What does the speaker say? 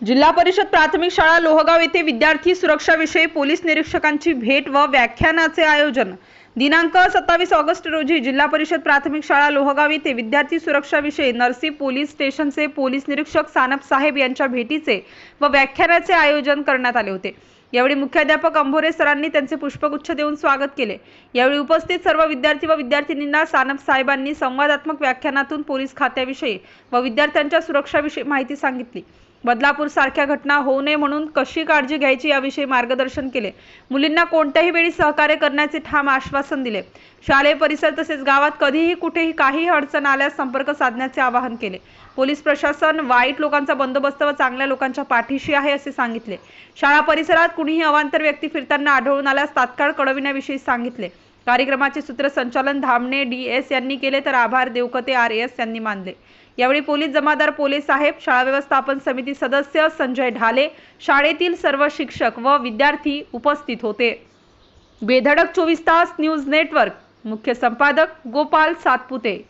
जिल्हा परिषद प्राथमिक शाळा लोहगाव येथे विद्यार्थी सुरक्षाविषयी पोलीस निरीक्षकांची भेट व व्याख्यानाचे आयोजन दिनांक सत्तावीस ऑगस्ट रोजी जिल्हा परिषद प्राथमिक शाळा लोहगाव येथे विद्यार्थी सुरक्षाविषयी नरसी पोलीस स्टेशनचे पोलीस निरीक्षक सानप साहेब यांच्या भेटीचे व व्याख्यानाचे आयोजन करण्यात आले होते. यावेळी मुख्याध्यापक अंभोरे सरांनी त्यांचे पुष्पगुच्छ देऊन स्वागत केले. यावेळी उपस्थित सर्व विद्यार्थी व विद्यार्थिनींना सानप साहेबांनी संवादात्मक व्याख्यानातून पोलीस खात्याविषयी व विद्यार्थ्यांच्या सुरक्षाविषयी माहिती सांगितली. बदलापूर सारख्या घटना होऊ नये म्हणून कशी काळजी घ्यायची याविषयी मार्गदर्शन केले. मुलींना कोणत्याही वेळी सहकार्य करण्याचे ठाम आश्वासन दिले. शालेय परिसर तसेच गावात कधीही कुठेही काहीही अडचण आल्यास संपर्क साधण्याचे आवाहन केले. पोलीस प्रशासन वाईट लोकांचा बंदोबस्त व चांगल्या लोकांच्या पाठीशी आहे असे सांगितले. शाळा परिसरात कुणीही अवांतर व्यक्ती फिरताना आढळून आल्यास तात्काळ कळविण्याविषयी सांगितले. कार्यक्रमाचे सूत्रसंचालन धामणे डी एस यांनी केले तर आभार देवकते आर एस यांनी मानले. यावेळी पोलीस जमादार पोलीस साहेब शाळा व्यवस्थापन समिती सदस्य संजय ढाले शाळेतील सर्व शिक्षक व विद्यार्थी उपस्थित होते. बेधडक चोवीस तास न्यूज नेटवर्क. मुख्य संपादक गोपाल सातपुते.